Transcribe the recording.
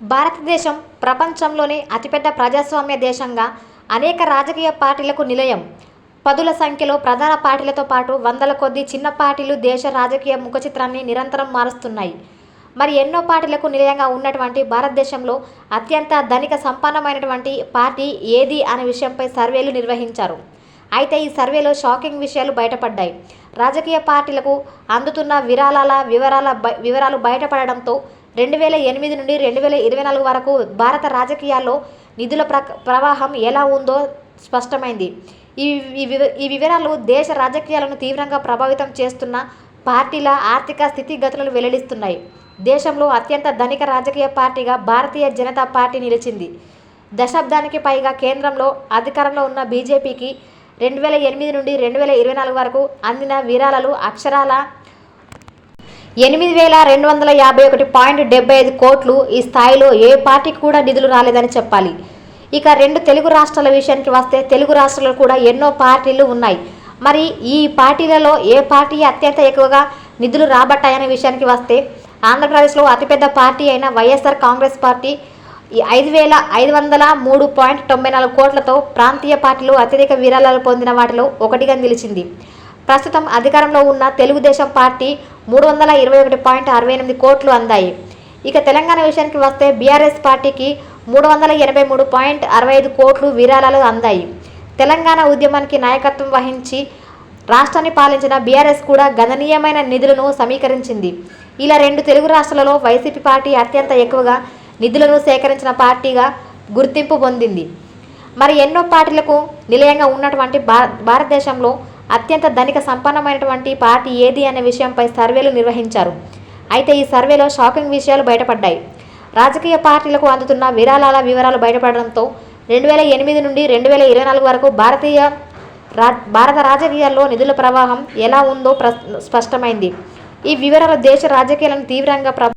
భారతదేశం ప్రపంచంలోనే అతిపెద్ద ప్రజాస్వామ్య దేశంగా అనేక రాజకీయ పార్టీలకు నిలయం. పదుల సంఖ్యలో ప్రధాన పార్టీలతో పాటు వందల కొద్ది చిన్న పార్టీలు దేశ రాజకీయ ముఖచిత్రాన్ని నిరంతరం మారుస్తున్నాయి. మరి ఎన్నో పార్టీలకు నిలయంగా ఉన్నటువంటి భారతదేశంలో అత్యంత ధనిక సంపన్నమైనటువంటి పార్టీ ఏది అనే విషయంపై సర్వేలు నిర్వహించారు. అయితే ఈ సర్వేలో షాకింగ్ విషయాలు బయటపడ్డాయి. రాజకీయ పార్టీలకు అందుతున్న విరాళాల వివరాల వివరాలు బయటపడడంతో రెండు వేల ఎనిమిది నుండి రెండు వేల ఇరవై నాలుగు వరకు భారత రాజకీయాల్లో నిధుల ప్ర ప్రవాహం ఎలా ఉందో స్పష్టమైంది. ఈ ఈ వివరాలు దేశ రాజకీయాలను తీవ్రంగా ప్రభావితం చేస్తున్న పార్టీల ఆర్థిక స్థితిగతులను వెల్లడిస్తున్నాయి. దేశంలో అత్యంత ధనిక రాజకీయ పార్టీగా భారతీయ జనతా పార్టీ నిలిచింది. దశాబ్దానికి పైగా కేంద్రంలో అధికారంలో ఉన్న బీజేపీకి రెండు వేల ఎనిమిది నుండి రెండు వేల ఇరవై నాలుగు వరకు అందిన విరాళాలు అక్షరాల ఎనిమిది వేల రెండు వందల యాభై ఒకటి పాయింట్ డెబ్బై ఐదు కోట్లు. ఈ స్థాయిలో ఏ పార్టీకి కూడా నిధులు రాలేదని చెప్పాలి. ఇక రెండు తెలుగు రాష్ట్రాల విషయానికి వస్తే తెలుగు రాష్ట్రాల్లో కూడా ఎన్నో పార్టీలు ఉన్నాయి. మరి ఈ పార్టీలలో ఏ పార్టీ అత్యంత ఎక్కువగా నిధులు రాబట్టాయనే విషయానికి వస్తే ఆంధ్రప్రదేశ్లో అతిపెద్ద పార్టీ అయిన వైఎస్ఆర్ కాంగ్రెస్ పార్టీ ఐదు వేల ఐదు వందల మూడు పాయింట్ తొంభై నాలుగు కోట్లతో ప్రాంతీయ పార్టీలు అత్యధిక విరాళాలు పొందిన వాటిలో ఒకటిగా నిలిచింది. ప్రస్తుతం అధికారంలో ఉన్న తెలుగుదేశం పార్టీ మూడు వందల ఇరవై ఒకటి పాయింట్ అరవై ఎనిమిది కోట్లు అందాయి. ఇక తెలంగాణ విషయానికి వస్తే బీఆర్ఎస్ పార్టీకి మూడు వందల ఎనభై మూడు పాయింట్ అరవై ఐదు కోట్లు విరాళాలు అందాయి. తెలంగాణ ఉద్యమానికి నాయకత్వం వహించి రాష్ట్రాన్ని పాలించిన బీఆర్ఎస్ కూడా గణనీయమైన నిధులను సమీకరించింది. ఇలా రెండు తెలుగు రాష్ట్రాలలో వైసీపీ పార్టీ అత్యంత ఎక్కువగా నిధులను సేకరించిన పార్టీగా గుర్తింపు పొందింది. మరి ఎన్నో పార్టీలకు నిలయంగా ఉన్నటువంటి భారతదేశంలో అత్యంత ధనిక సంపన్నమైనటువంటి పార్టీ ఏది అనే విషయంపై సర్వేలు నిర్వహించారు. అయితే ఈ సర్వేలో షాకింగ్ విషయాలు బయటపడ్డాయి. రాజకీయ పార్టీలకు అందుతున్న విరాళాల వివరాలు బయటపడడంతో రెండు వేల ఎనిమిది నుండి రెండు వేల ఇరవై నాలుగు వరకు భారతీయ భారత రాజకీయాల్లో నిధుల ప్రవాహం ఎలా ఉందో స్పష్టమైంది. ఈ వివరాలు దేశ రాజకీయాలను తీవ్రంగా